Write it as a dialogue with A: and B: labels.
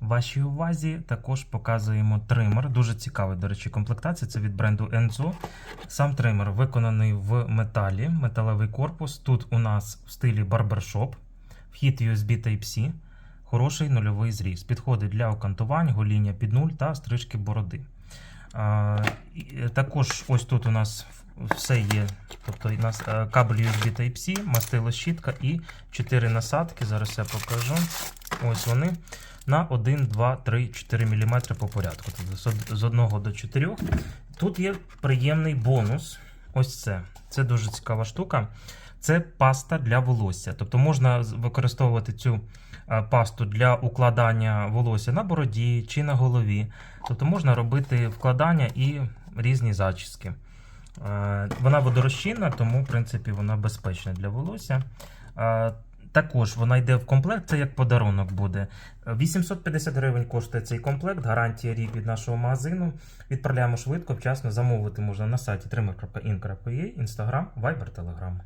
A: Вашій увазі також показуємо тример. Дуже цікавий, до речі, комплектація. Це від бренду Enzo. Сам тример виконаний в металі, металевий корпус. Тут у нас в стилі барбершоп, вхід USB Type-C, хороший нульовий зріз. Підходить для окантувань, гоління під нуль та стрижки бороди. А, е, також ось тут у нас все є. Тобто у нас е, кабель USB Type-C, мастило щітка і 4 насадки. Зараз я покажу. Ось вони. На 1, 2, 3, 4 мм по порядку. Тобто з 1 до 4. Тут є приємний бонус. Ось це. Це дуже цікава штука. Це паста для волосся. Тобто можна використовувати цю е, пасту для укладання волосся на бороді чи на голові. Тобто можна робити вкладання і різні зачіски. Е, Вона водорозчинна, тому в принципі вона безпечна для волосся. Також вона йде в комплект, це як подарунок буде. Е, 850 гривень коштує цей комплект, гарантія рік від нашого магазину. Відправляємо швидко, вчасно замовити можна на сайті trimmer.in.ua, Instagram, Viber, Telegram.